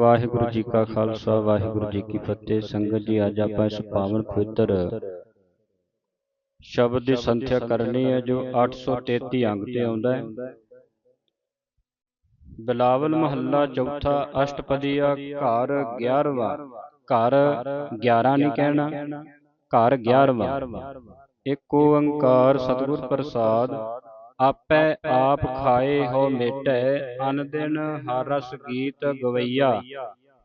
ਵਾਹਿਗੁਰੂ ਜੀ ਕਾ ਖਾਲਸਾ ਵਾਹਿਗੁਰੂ ਜੀ ਕੀ ਫਤਿਹ। ਸੰਗਤ ਜੀ ਅੱਜ ਆਪਾਂ ਇਸ ਪਾਵਨ ਪਵਿੱਤਰ ਸ਼ਬਦ ਦੀ ਸੰਥਿਆ ਕਰਨੀ ਹੈ ਜੋ 833 ਅੰਗ ਤੇ ਆਉਂਦਾ ਹੈ। ਬਿਲਾਵਲ ਮਹੱਲਾ ਚੌਥਾ ਅਸ਼ਟਪਦੀਆ ਘਰ 11ਵਾਂ ਘਰ 11 ਨਹੀਂ ਕਹਿਣਾ। ਘਰ 11ਵਾਂ ਇੱਕ ਓੰਕਾਰ ਸਤਿਗੁਰ ਪ੍ਰਸਾਦ। ਆਪੈ ਆਪ ਖਾਏ ਹੋ ਮੇਟੈ ਅਨ ਦਿਨ ਹਰ ਰਸ ਗੀਤ ਗਵਈਆ।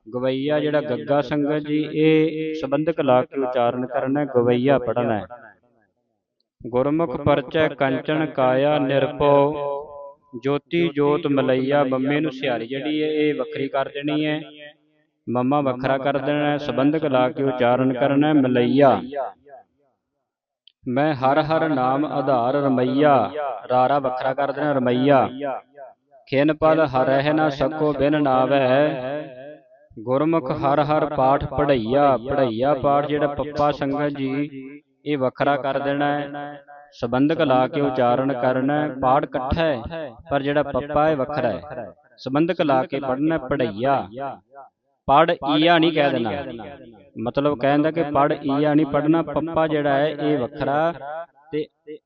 ਗਵਈਆ। ਜਿਹੜਾ ਗੱਗਾ ਸੰਗਤ ਜੀ ਇਹ ਸੰਬੰਧਕ ਲਾ ਕੇ ਉਚਾਰਨ ਕਰਨਾ ਹੈ, ਗਵਈਆ ਪੜਨਾ ਹੈ। ਗੁਰਮੁਖ ਪਰਚੈ ਕੰਚਨ ਕਾਇਆ ਨਿਰਭਉ ਜੋਤੀ ਜੋਤ ਮਲਈਆ ਮੰਮੇ ਨੂੰ ਸਿਹਾਰੀ ਜਿਹੜੀ ਹੈ ਇਹ ਵੱਖਰੀ ਕਰ ਦੇਣੀ ਹੈ ਮੰਮਾ ਵੱਖਰਾ ਕਰ ਦੇਣਾ ਹੈ ਸੰਬੰਧਕ ਲਾ ਕੇ ਉਚਾਰਨ ਕਰਨਾ ਹੈ ਮਲਈਆ। ਮੈਂ ਹਰ ਹਰ ਨਾਮ ਆਧਾਰ ਰਮਈਆ। ਰਾਰਾ ਵੱਖਰਾ ਕਰ ਦੇਣਾ ਰਮਈਆ। ਖਿਨ ਪਲ ਹਰਹਿ ਨਾ ਸਕੋ ਬਿਨ ਨਾਵੈ। ਗੁਰਮੁਖ ਹਰ ਹਰ ਪਾਠ ਪੜਈਆ ਪੜਈਆ ਪਾਠ ਜਿਹੜਾ ਪੱਪਾ ਸੰਗਤ ਜੀ ਇਹ ਵੱਖਰਾ ਕਰ ਦੇਣਾ ਹੈ। ਸੰਬੰਧਕ ਲਾ ਕੇ ਉਚਾਰਨ ਕਰਨਾ ਪਾਠ ਇਕੱਠਾ ਹੈ। ਪਰ ਜਿਹੜਾ ਪੱਪਾ ਹੈ। ਵੱਖਰਾ ਹੈ। ਸੰਬੰਧਕ ਲਾ ਕੇ ਪੜਨਾ ਪੜਈਆ ਪੜ ਈਆ ਨਹੀਂ ਕਹਿ ਦੇਣਾ। ਮਤਲਬ ਕਹਿੰਦਾ ਕਿ ਪੜ ਈਆ ਨਹੀਂ ਪੜਨਾ ਪੱਪਾ ਜਿਹੜਾ ਹੈ ਇਹ ਵੱਖਰਾ ਤੇ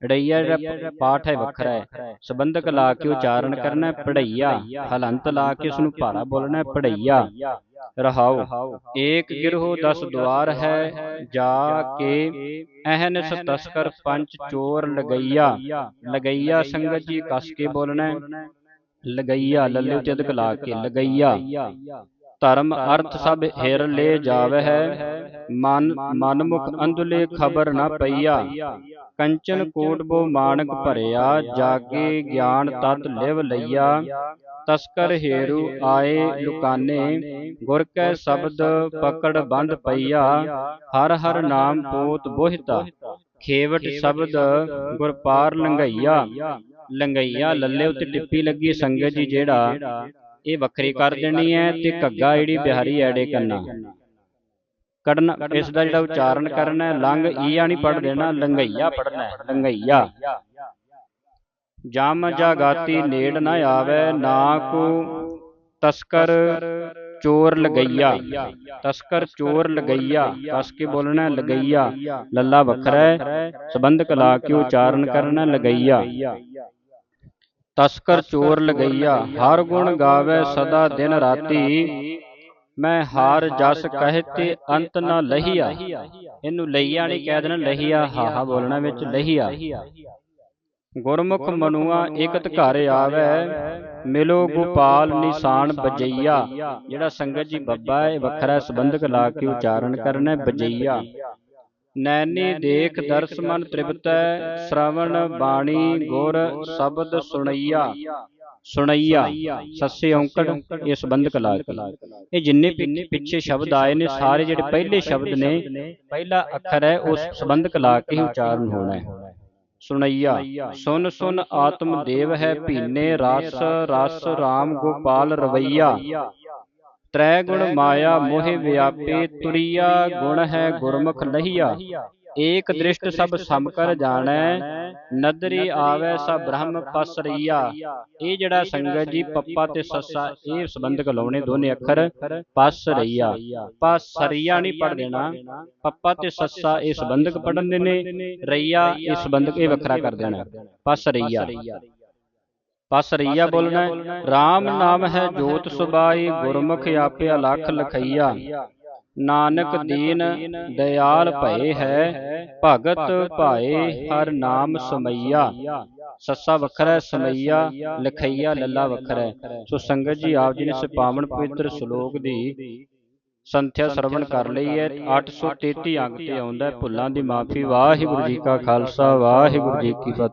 ਰਈਆ ਜਿਹੜਾ ਪਾਠ ਹੈ ਵੱਖਰਾ ਹੈ। ਸੰਬੰਧਕ ਲਾ ਕੇ ਉਚਾਰਨ ਕਰਨਾ ਹੈ ਪੜਈਆ ਹਲੰਤ ਲਾ ਕੇ ਉਸ ਨੂੰ ਭਾਰਾ ਬੋਲਣਾ ਹੈ ਪੜਈਆ ਰਹਾਉ ਏਕ ਗਿਰਹੁ ਦਸ ਦੁਆਰ ਹੈ ਜਾ ਕੇ ਅਹਨਿਸ ਤਸਕਰ ਪੰਜ ਚੋਰ ਲਗਈਆ। ਲਗਈਆ। ਸੰਗਤ ਜੀ ਕਸ ਕੇ ਬੋਲਣਾ ਲਗਈਆ ਲੱਲੇ ਉੱਤੇ ਲਾ ਕੇ ਲਗਈਆ। ਧਰਮ ਅਰਥ ਸਭ ਹਿਰ ਲੈ ਜਾਵੇ ਹੈ। ਮਨ ਮਨਮੁਖ ਅੰਧਲੇ ਖਬਰ ਨਾ ਪਈਆ। ਕੰਚਨ ਕੋਟ ਬੋ ਮਾਨਕ ਭਰਿਆ। ਜਾਗੇ ਗਿਆਨ ਤਤ ਲਿਵ ਲਈਆ। ਤਸਕਰ ਹੇਰੂ ਆਏ ਲੁਕਾਨੇ। ਗੁਰ ਕੈ ਸ਼ਬਦ ਪਕੜ ਬੰਦ ਪਈਆ। ਹਰ ਹਰ ਨਾਮ ਪੋਤ ਬੋਹਿਤਾ। ਖੇਵਟ ਸ਼ਬਦ ਗੁਰ ਪਾਰ ਲੰਘਈਆ। ਲੰਘਈਆ। ਲੱਲੇ ਉੱਤੇ ਟਿੱਪੀ ਲੱਗੀ ਸੰਗਤ ਜੀ ਜਿਹੜਾ। ਇਹ ਵੱਖਰੀ ਕਰ ਦੇਣੀ ਹੈ ਤੇ ਘੱਗਾ ਜਿਹੜੀ ਬਿਹਾਰੀ ਐੜੇ ਕਰਨਾ ਕੱਢਣਾ ਇਸ ਦਾ ਜਿਹੜਾ ਉਚਾਰਨ ਕਰਨਾ ਹੈ ਲੰਘ ਈਆ ਨਹੀਂ ਪੜ ਦੇਣਾ ਲੰਘਈਆ ਪੜਨਾ ਹੈ ਲੰਘਈਆ। ਜਮ ਜਾਗਾਤੀ ਨੇੜ ਨਾ ਆਵੇ ਨਾ ਕੋ ਤਸਕਰ ਚੋਰ ਲਗਈਆ। ਤਸਕਰ ਚੋਰ ਲਗਈਆ। ਕਸ ਕੇ ਬੋਲਣਾ ਲਗਈਆ। ਲੱਲਾ ਵੱਖਰਾ ਹੈ। ਸੰਬੰਧਕ ਲਾ ਕੇ ਉਚਾਰਨ ਕਰਨਾ ਲਗਈਆ। ਤਸਕਰ ਚੋਰ ਲਗਈਆ ਹਰ ਗੁਣ ਗਾਵੇ ਸਦਾ ਦਿਨ ਰਾਤੀ। ਮੈਂ ਹਾਰ ਜਸ ਕਹਤੇ ਅੰਤ ਨਾ ਲਹੀਆ। ਇਹਨੂੰ ਲਈਆ ਨਹੀਂ ਕਹਿ ਦੇਣਾ ਲਹੀਆ ਹਾਹਾ ਬੋਲਣਾ ਵਿੱਚ ਲਹੀਆ। ਗੁਰਮੁਖ ਮਨੁਆ ਇਕਤ ਘਰ ਆਵੇ। ਮਿਲੋ ਗੋਪਾਲ ਨਿਸ਼ਾਨ ਬਜਈਆ। ਜਿਹੜਾ ਸੰਗਤ ਜੀ ਬੱਬਾ ਹੈ ਵੱਖਰਾ ਸੰਬੰਧਕ ਲਾ ਕੇ ਉਚਾਰਨ ਕਰਨਾ ਬਜਈਆ। ਨੈਣੀ ਦੇਖ ਦਰਸ ਮਨ ਤ੍ਰਿਪਤੈ ਸ਼ਰਵਣ ਬਾਣੀ ਗੁਰ ਸ਼ਬਦ ਸੁਣਈਆ। ਸੁਣਈਆ। ਸੱਸੇ ਔਂਕੜ ਇਹ ਸੰਬੰਧਕ ਲਾ ਕੇ ਇਹ ਜਿੰਨੇ ਪਿੱਛੇ ਸ਼ਬਦ ਆਏ ਨੇ ਸਾਰੇ ਜਿਹੜੇ ਪਹਿਲੇ ਸ਼ਬਦ ਨੇ ਪਹਿਲਾ ਅੱਖਰ ਹੈ ਉਸ ਸੰਬੰਧਕ ਲਾ ਕੇ ਉਚਾਰਨ ਹੋਣਾ ਹੈ। ਸੁਣਈਆ। ਸੁਨ ਸੁਨ ਆਤਮ ਦੇਵ ਹੈ ਭੀਨੇ ਰਸ ਰਸ RAM ਗੋਪਾਲ ਰਵਈਆ। ਤ੍ਰੈ ਗੁਣ ਮਾਇਆ ਮੋਹਿ ਵਿਆਪੇ ਤੁਰੀਆ ਗੁਣ ਹੈ ਗੁਰਮੁਖ ਲਹੀਆ। ਏਕ ਦ੍ਰਿਸ਼ਟ ਸਭ ਸਮ ਕਰ ਜਾਣੈ ਨਦਰੀ ਆਵੇ ਸਭ ਬ੍ਰਹਮ ਪਸਰੀਆ ਇਹ ਜਿਹੜਾ ਸੰਗਤ ਜੀ ਪੱਪਾ ਤੇ ਸੱਸਾ ਇਹ ਸੰਬੰਧਕ ਲਾਉਣੇ ਦੋਨੇ ਅੱਖਰ ਪਸ ਰਈਆ ਪਸਰੀਆ ਨਹੀਂ ਪੜ ਦੇਣਾ ਪੱਪਾ ਤੇ ਸੱਸਾ ਇਹ ਸੰਬੰਧਕ ਪੜਨ ਦੇ ਨੇ। ਰਈਆ ਇਹ ਸੰਬੰਧਕ ਇਹ ਵੱਖਰਾ ਕਰ ਦੇਣਾ। ਪਸ ਰਈਆ ਪਸ ਰਈਆ ਬੋਲਣਾ। RAM ਨਾਮ ਹੈ ਜੋਤ ਸੁਬਾਈ ਗੁਰਮੁਖ ਆਪੇ ਅਲਖ ਲਖਈਆ। ਨਾਨਕ ਦੀਨ ਦਇਆਲ ਭਏ ਹੈ। ਭਗਤ ਭਾਏ ਹਰ ਨਾਮ ਸਮਈਆ। ਸੱਸਾ ਵੱਖਰਾ ਹੈ ਸਮਈਆ। ਲਖਈਆ ਲੱਲਾ ਵੱਖਰਾ। ਹੈ ਸੋ ਸੰਗਤ ਜੀ ਆਪ ਜੀ ਨੇ ਇਸ ਪਾਵਨ ਪਵਿੱਤਰ ਸ਼ਲੋਕ ਦੀ ਸੰਥਿਆ ਸਰਵਣ ਕਰ ਲਈ ਹੈ 833 ਅੰਗ ਤੇ ਆਉਂਦਾ ਭੁੱਲਾਂ ਦੀ ਮਾਫੀ। ਵਾਹਿਗੁਰੂ ਜੀ ਕਾ ਖਾਲਸਾ ਵਾਹਿਗੁਰੂ ਜੀ ਕੀ ਫਤਿਹ।